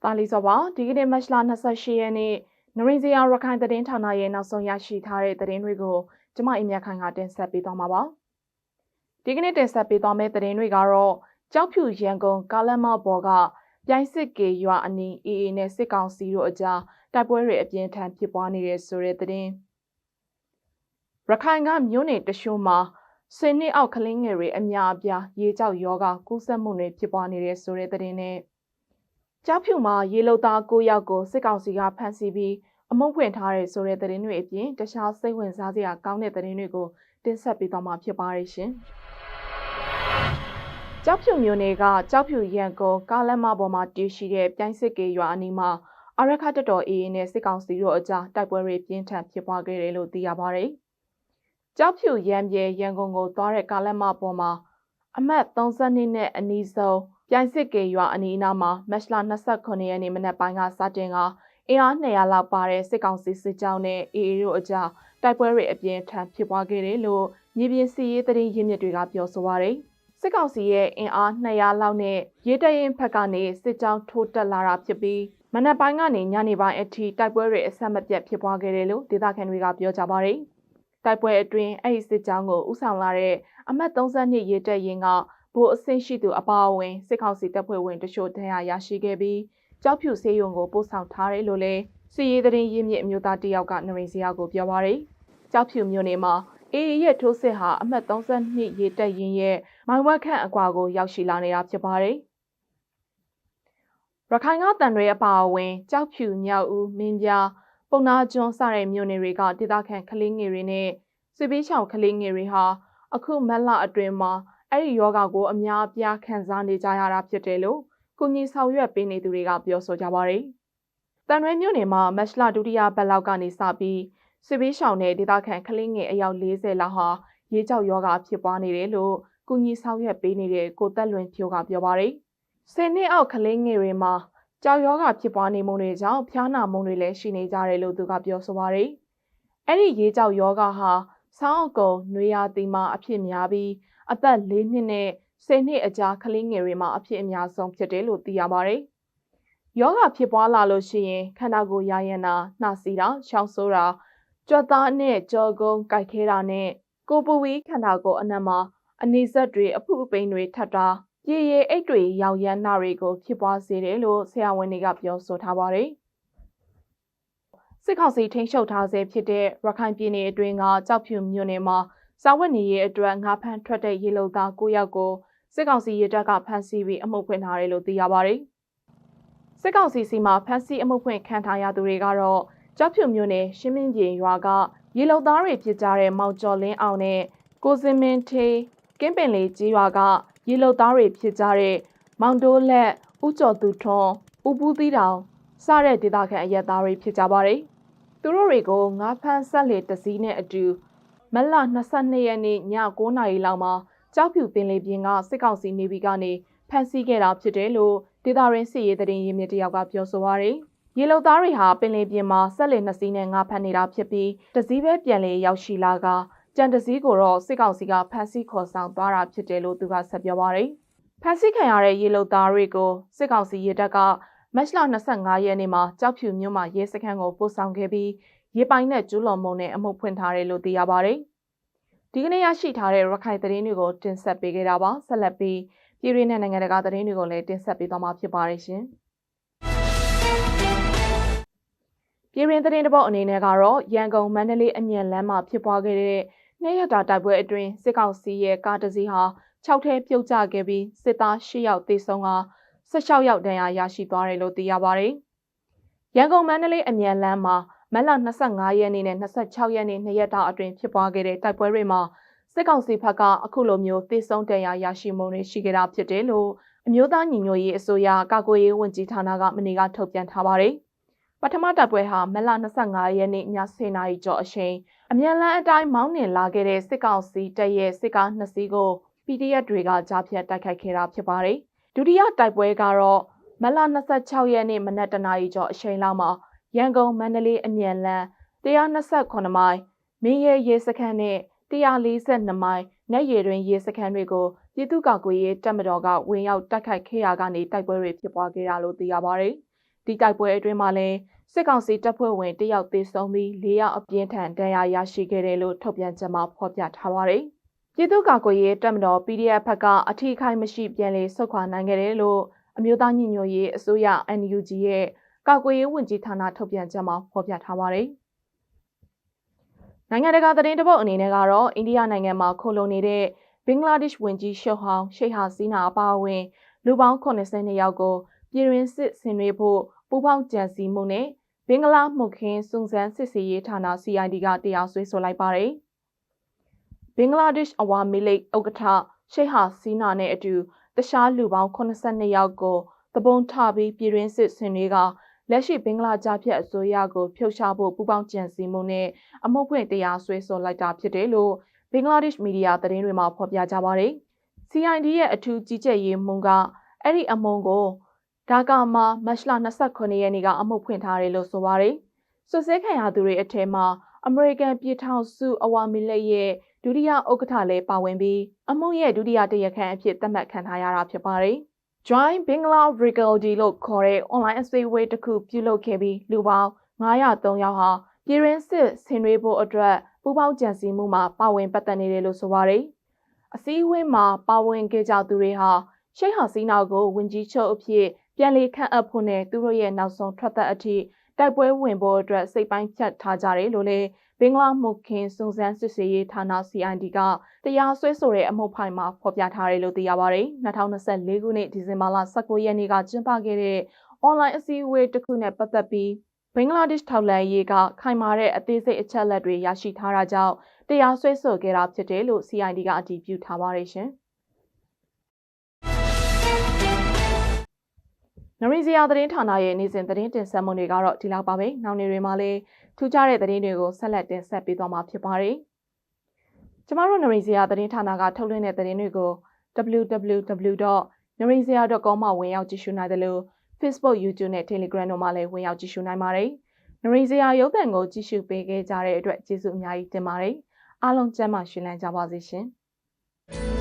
။တာလီစောပါဒီကနေ့မတ်လ28ရက်နေ့နရင်းစရာရခိုင်သတင်းဌာနရဲ့နောက်ဆုံးရရှိထားတဲ့သတင်းတွေကိုကျမအင်မြခိုင်ကတင်ဆက်ပေးသွားမှာပါ။ဒီကနေ့တင်ဆက်ပေးသွားမယ့်သတင်းတွေကတော့ကြောက်ဖြူရန်ကုန်ကားလမ်းမပေါ်ကပြိုင်စစ်ကေရွာအနီးအေးအေးနဲ့စစ်ကောင်စီတို့အကြားတိုက်ပွဲတွေအပြင်းထန်ဖြစ်ပွားနေတဲ့ဆိုတဲ့သတင်းရခိုင်ကမြို့နယ်တရှို့မှာဆယ်နှစ်အောက်ကလေးငယ်တွေအများအပြားရေကြောက်ယောဂကူးစက်မှုတွေဖြစ်ပွားနေတဲ့ဆိုတဲ့သတင်းနဲ့ ကြောက်ဖြူမှာရေလုံသား၉ယောက်ကိုစစ်ကောင်စီကဖမ်းဆီးပြီးအမုတ်ဖွင့်ထားတဲ့ဆိုတဲ့သတင်းတွေအပြင်တခြားစိတ်ဝင်စားစရာကောင်းတဲ့သတင်းတွေကိုတင်ဆက်ပေးသွားမှာဖြစ်ပါတယ်ရှင်။ကြောက်ဖြူမြို့နယ်ကကြောက်ဖြူရန်ကုန်ကားလမ်းမပေါ်မှာတည်ရှိတဲ့ပြိုင်းစစ်ကေရွာအနီးမှာအရခတ်တော်အေးနဲ့စစ်ကောင်စီတို့အကြားတိုက်ပွဲတွေပြင်းထန်ဖြစ်ပွားခဲ့တယ်လို့သိရပါတယ်။ကြောက်ဖြူရန်ပြေရန်ကုန်ကိုသွားတဲ့ကားလမ်းမပေါ်မှာအမှတ်32နဲ့အနီးဆုံး ပြိုင်စစ်ကေရွာအနီးအနားမှာမတ်လ29ရက်နေ့မနက်ပိုင်းကစတင်ကအင်အား200လောက်ပါတဲ့စစ်ကောင်စီစစ်ကြောင်းနဲ့အေအေတို့အကြားတိုက်ပွဲတွေအပြင်းထန်ဖြစ်ပွားခဲ့တယ်လို့မြေပြင်စီရေးသတင်းရင်းမြစ်တွေကပြောဆိုပါရယ်စစ်ကောင်စီရဲ့အင်အား200လောက်နဲ့ရေတရင်ဖက်ကနေစစ်ကြောင်းထိုးတက်လာတာဖြစ်ပြီးမနက်ပိုင်းကနေညနေပိုင်းအထိတိုက်ပွဲတွေအဆက်မပြတ်ဖြစ်ပွားခဲ့တယ်လို့ဒေသခံတွေကပြောကြပါရယ်တိုက်ပွဲအတွင်းအဲ့ဒီစစ်ကြောင်းကိုဥဆောင်လာတဲ့အမှတ်32ရေတက်ရင်က ဗိုလ်အဆင့်ရှိသူအပါအဝင်စစ်ကောင်စီတပ်ဖွဲ့ဝင်တချို့တရားရရှိခဲ့ပြီးကြောက်ဖြူဆေးရုံကိုပို့ဆောင်ထားတယ်လို့လည်းစီရေးသတင်းရင်းမြစ်အမျိုးသားတယောက်ကနရိစရာကိုပြောပါရယ်ကြောက်ဖြူမြို့နယ်မှာအေးရဲ့ထိုးစစ်ဟာအမှတ်32ရေတက်ရင်ရဲ့မိုင်ဝက်ခန့်အကွာကိုရောက်ရှိလာနေတာဖြစ်ပါတယ်ရခိုင်ကတန်တွေအပါအဝင်ကြောက်ဖြူမြောက်ဦးမင်းပြပုံနာကျွန်းစတဲ့မြို့နယ်တွေကဒေသခံကလေးငယ်တွေနဲ့စစ်ပေးချောင်ကလေးငယ်တွေဟာအခုမက်လအတွင်းမှာ အဲ့ဒီယောဂကိုအများအပြားခံစားနေကြရတာဖြစ်တယ်လို့ကုညီဆောင်ရွက်ပေးနေသူတွေကပြောဆိုကြပါတယ်။တန်ရွဲမြို့နယ်မှာမက်လဒုတိယပတ်လောက်ကနေစပြီးစစ်ပေးရှောင်တဲ့ဒေသခံကလေးငယ်အယောက်40လောက်ဟာရေကြောက်ယောဂဖြစ်ပွားနေတယ်လို့ကုညီဆောင်ရွက်ပေးနေတဲ့ကိုသက်လွင်ဖြိုးကပြောပါတယ်။ဆယ်နှစ်အောက်ကလေးငယ်တွေမှာကြောက်ယောဂဖြစ်ပွားနေမှုတွေကြောင့်ဖျားနာမှုတွေလည်းရှိနေကြတယ်လို့သူကပြောဆိုပါတယ်။အဲ့ဒီရေကြောက်ယောဂဟာဆောင်းအကုံနွေရာသီမှာအဖြစ်များပြီး အသက်၄နှစ်နဲ့10နှစ်အကြားကလေးငယ်တွေမှာအဖြစ်အများဆုံးဖြစ်တယ်လို့သိရပါတယ်။ယောဂဖြစ်ပွားလာလို့ရှိရင်ခန္ဓာကိုယ်ရရနာနှာစီးတာချောင်းဆိုးတာကြွက်သားနဲ့ကြောကုန်းကြိုက်ခဲတာနဲ့ကိုပူဝီခန္ဓာကိုယ်အနက်မှာအနေဆက်တွေအဖုအပိန်တွေထပ်တာရေရည်အိတ်တွေရောင်ရမ်းနာတွေကိုဖြစ်ပွားစေတယ်လို့ဆရာဝန်တွေကပြောဆိုထားပါတယ်။စစ်ကောင်စီထိန်းချုပ်ထားဆဲဖြစ်တဲ့ရခိုင်ပြည်နယ်အတွင်းကကြောက်ဖြူမြို့နယ်မှာ စာဝတ်နေရေးအတွက်ငါးဖမ်းထွက်တဲ့ရေလုံသား၉ယောက်ကိုစစ်ကောင်စီရဲတပ်ကဖမ်းဆီးပြီးအမှုဖွင့်ထားတယ်လို့သိရပါတယ်။စစ်ကောင်စီစီမှာဖမ်းဆီးအမှုဖွင့်ခံထားရသူတွေကတော့ကြောက်ဖြူမြို့နယ်ရှင်းမင်းပြင်ရွာကရေလုံသားတွေဖြစ်ကြတဲ့မောင်ကျော်လင်းအောင်နဲ့ကိုစင်မင်းထေးကင်းပင်လေးကြီးရွာကရေလုံသားတွေဖြစ်ကြတဲ့မောင်တိုးလက်ဦးကျော်သူထွန်းဦးပူးသီးတောင်စတဲ့ဒေသခံအရက်သားတွေဖြစ်ကြပါတယ်။သူတို့တွေကိုငါးဖမ်းဆက်လေတစည်းနဲ့အတူ မလ22ရက်နေ့ည9:00နာရီလောက်မှာကြောက်ဖြူပင်လေပြင်ကစစ်ကောင်စီနေဗီကနေဖမ်းဆီးခဲ့တာဖြစ်တယ်လို့ဒေတာရင်းစစ်ရေးသတင်းရင်းမြစ်တယောက်ကပြောဆိုပါရယ်ရေလုံသားတွေဟာပင်လယ်ပြင်မှာဆက်လက်နှစ်စီးနဲ့ငါဖမ်းနေတာဖြစ်ပြီးတစည်းပဲပြန်လေရောက်ရှိလာကကြံတစည်းကိုတော့စစ်ကောင်စီကဖမ်းဆီးခေါ်ဆောင်သွားတာဖြစ်တယ်လို့သူကဆက်ပြောပါရယ်ဖမ်းဆီးခံရတဲ့ရေလုံသားတွေကိုစစ်ကောင်စီရေတပ်ကမတ်လ25ရက်နေ့မှာကြောက်ဖြူမြို့မှာရဲစခန်းကိုပို့ဆောင်ခဲ့ပြီး ရေပိုင်နဲ့ကျူးလွန်မှုနဲ့အမှုဖွင့်ထားတယ်လို့သိရပါဗျ။ဒီကနေ့ရရှိထားတဲ့ရခိုင်သတင်းတွေကိုတင်ဆက်ပေးခဲ့တာပါ။ဆက်လက်ပြီးပြည်ရင်းနဲ့နိုင်ငံတကာသတင်းတွေကိုလည်းတင်ဆက်ပေးသွားမှာဖြစ်ပါတယ်ရှင်။ပြည်ရင်းသတင်းတပုတ်အနေနဲ့ကတော့ရန်ကုန်မန္တလေးအမြန်လမ်းမှာဖြစ်ပွားခဲ့တဲ့နှစ်ရက်တာတိုက်ပွဲအတွင်းစစ်ကောင်စီရဲ့ကားတစ်စီးဟာ6ထဲပြုတ်ကျခဲ့ပြီးစစ်သား10ယောက်သေဆုံးက16ယောက်ဒဏ်ရာရရှိသွားတယ်လို့သိရပါတယ်။ရန်ကုန်မန္တလေးအမြန်လမ်းမှာ မက်လ25ရက်နေ့နဲ့26ရက်နေ့နှစ်ရက်တာအတွင်းဖြစ်ပွားခဲ့တဲ့တိုက်ပွဲတွေမှာစစ်ကောင်စီဘက်ကအခုလိုမျိုးသေဆုံးတရားရရှိမှုတွေရှိခဲ့တာဖြစ်တယ်လို့အမျိုးသားညီညွတ်ရေးအစိုးရကာကွယ်ရေးဝန်ကြီးဌာနကမနေ့ကထုတ်ပြန်ထားပါတယ်။ပထမတိုက်ပွဲဟာမက်လ25ရက်နေ့ည10:00နာရီကျော်အချိန်အမြန်လန်းအတိုင်းမောင်းနှင်လာခဲ့တဲ့စစ်ကောင်စီတပ်ရဲ့စစ်ကားနှစ်စီးကို PDF တွေကကြားဖြတ်တိုက်ခိုက်ခဲ့တာဖြစ်ပါတယ်။ဒုတိယတိုက်ပွဲကတော့မက်လ26ရက်နေ့မနက်တနာရီကျော်အချိန်လောက်မှာ ရန်ကုန်မန္တလေးအမြန်လမ်း128မိုင်မင်းရဲရဲစခန်းနဲ့142မိုင်နဲ့ရည်တွင်ရဲစခန်းတွေကိုပြည်သူ့ကာကွယ်ရေးတပ်မတော်ကဝင်ရောက်တိုက်ခိုက်ခဲ့ရာကနေတိုက်ပွဲတွေဖြစ်ပွားခဲ့တာလို့သိရပါတယ်ဒီတိုက်ပွဲအတွင်းမှာလည်းစစ်ကောင်စီတပ်ဖွဲ့ဝင်တယောက်သေဆုံးပြီး၄ယောက်အပြင်းထန်ဒဏ်ရာရရှိခဲ့တယ်လို့ထုတ်ပြန်ချက်မှာဖော်ပြထားပါတယ်။ပြည်သူ့ကာကွယ်ရေးတပ်မတော် PDF ဘက်ကအထီးခိုင်းမရှိပြန်လည်ဆုတ်ခွာနိုင်ခဲ့တယ်လို့အမျိုးသားညီညွတ်ရေးအစိုးရ NUG ရဲ့ ကာကွယ်ရေးဝန်ကြီးဌာနထုတ်ပြန်ချက်မှာဖော်ပြထားပါတယ်။နိုင်ငံတကာသတင်းတပုတ်အနေနဲ့ကတော့အိန္ဒိယနိုင်ငံမှာခိုလုံနေတဲ့ဘင်္ဂလားဒေ့ရှ်ဝန်ကြီးရှုဟောင်းရှိတ်ဟာစီနာအပါအဝင်လူပေါင်း82ယောက်ကိုပြည်တွင်းစစ်ဆင်နွှဲဖို့ပူးပေါင်းကြံစည်မှုနဲ့ဘင်္ဂလားမှုခင်းစုံစမ်းစစ်ဆေးရေးဌာန CID ကတရားစွဲဆိုလိုက်ပါတယ်။ဘင်္ဂလားဒေ့ရှ်အဝါမီလိတ်ဥက္ကဋ္ဌရှိတ်ဟာစီနာနဲ့အတူတခြားလူပေါင်း82ယောက်ကိုတပုံထပြီးပြည်တွင်းစစ်ဆင်နွှဲက လက်ရှိဘင်္ဂလားကြားဖြတ်အစိုးရကိုဖျောက်ချဖို့ပူးပေါင်းကြံစည်မှုနဲ့အမှုဖွင့်တရားစွဲဆိုလိုက်တာဖြစ်တယ်လို့ဘင်္ဂလားဒေ့ရှ်မီဒီယာသတင်းတွေမှာဖော်ပြကြပါတယ်။ CID ရဲ့အထူးကြီးကြပ်ရေးမှူးကအဲ့ဒီအမုံကိုဒါကာမှာမတ်လ29ရက်နေ့ကအမှုဖွင့်ထားတယ်လို့ဆိုပါတယ်။စွပ်စဲခံရသူတွေအထက်မှာအမေရိကန်ပြည်ထောင်စုအဝါမီလက်ရဲ့ဒုတိယဥက္ကဋ္ဌလည်းပါဝင်ပြီးအမှုရဲ့ဒုတိယတရားခံအဖြစ်သတ်မှတ်ခံထားရတာဖြစ်ပါတယ်။ Join Bangla Recaldi လို့ခေါ်တဲ့ online အစည်းအဝေးတစ်ခုပြုလုပ်ခဲ့ပြီးလူပေါင်း903ယောက်ဟာပြည်ရင်းစစ်ဆင်နွှဲဖို့အတွက်ပူးပေါင်းကြံစည်မှုမှာပါဝင်ပတ်သက်နေတယ်လို့ဆိုပါတယ်။အစည်းအဝေးမှာပါဝင်ခဲ့ကြသူတွေဟာရှိတ်ဟာစီနာကိုဝင်ကြီးချုပ်အဖြစ်ပြန်လည်ခန့်အပ်ဖို့နဲ့သူတို့ရဲ့နောက်ဆုံးထွက်သက်အထိတိုက်ပွဲဝင်ဖို့အတွက်စိတ်ပိုင်းဖြတ်ထားကြတယ်လို့လည်း ဘင်္ဂလားမုခင်စုံစမ်းစစ်ဆေးရေးဌာန CID ကတရားစွဲဆိုတဲ့အမှုဖိုင်မှာဖော်ပြထားတယ်လို့သိရပါတယ်။2024ခုနှစ်ဒီဇင်ဘာလ19ရက်နေ့ကကျင်းပခဲ့တဲ့ online အစည်းအဝေးတစ်ခုနဲ့ပတ်သက်ပြီးဘင်္ဂလားဒေ့ရှ်ထောက်လှမ်းရေးကခိုင်မာတဲ့အသေးစိတ်အချက်အလက်တွေရရှိထားတာကြောင့်တရားစွဲဆိုခဲ့တာဖြစ်တယ်လို့ CID ကအတည်ပြုထားပါတယ်ရှင်။ နရီဇီယာသတင်းဌာနရဲ့နေ့စဉ်သတင်းတင်ဆက်မှုတွေကတော့ဒီလောက်ပါပဲ။နောက်နေ့တွေမှာလည်းထူးခြားတဲ့သတင်းတွေကိုဆက်လက်တင်ဆက်ပေးသွားမှာဖြစ်ပါတယ်။ကျမတို့နရီဇီယာသတင်းဌာနကထုတ်လွှင့်တဲ့သတင်းတွေကို www.narizia.com မှာဝင်ရောက်ကြည့်ရှုနိုင်တယ်လို့ Facebook, YouTube နဲ့ Telegram တို့မှာလည်းဝင်ရောက်ကြည့်ရှုနိုင်ပါတယ်။နရီဇီယာရုပ်သံကိုကြည့်ရှုပေးခဲ့ကြတဲ့အတွက်ကျေးဇူးအများကြီးတင်ပါတယ်။အားလုံးကျမ်းမာရှင်လန်းကြပါစေရှင်။